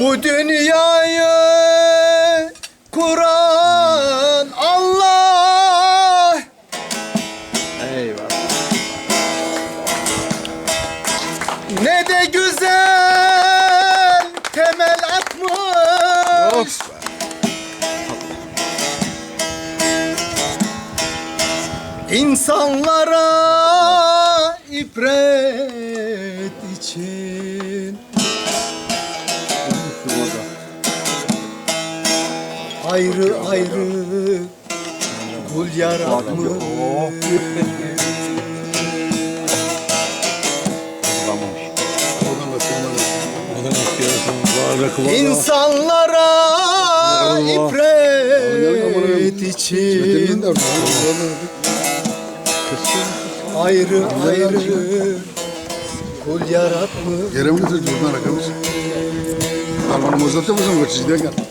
Bu dünyayı kuran Allah Eyvallah. Ne de güzel temel atmış Of. İnsanlara ibret Ayrı ayrı kul yaratmış. İnsanlara ibret için. Ayrı ayrı kul yaratmış. Yere mi götürdü buradan arkamız? Almanı mozatı mısın kaçıncıdan gel?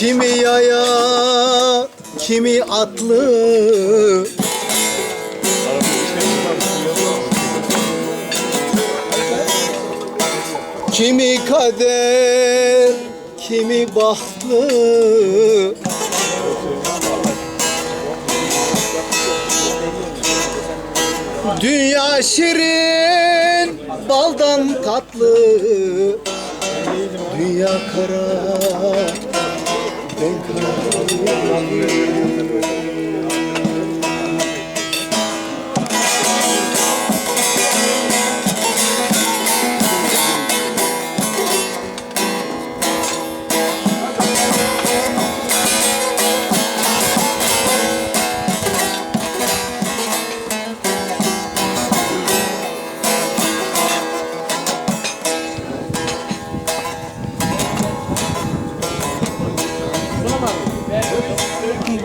Kimi yaya, kimi atlı. Kimi kader, kimi bahtlı. Dünya şirin, baldan tatlı. Dünya kara, ben kara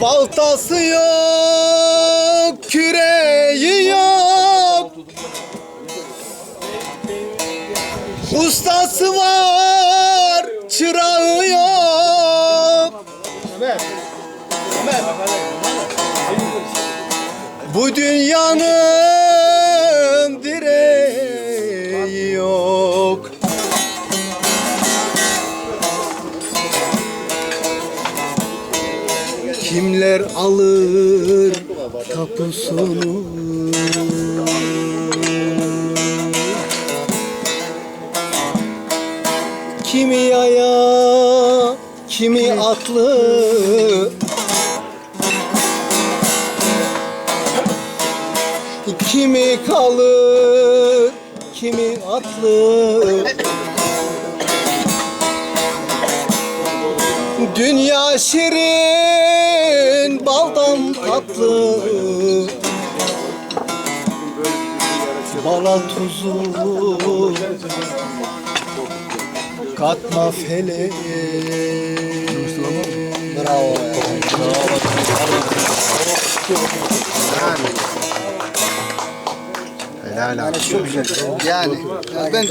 Baltası yok, küreği yok. Ustası var, çırağı yok. Bu dünyanın Kimler alır tapusunu? Kimi yaya, kimi atlı. Kimi kalır, kimi atlı. Dünya şirin, tatlı. Bala tuzu. Katma feleğe Bravo. Helal abi. Yani. Ben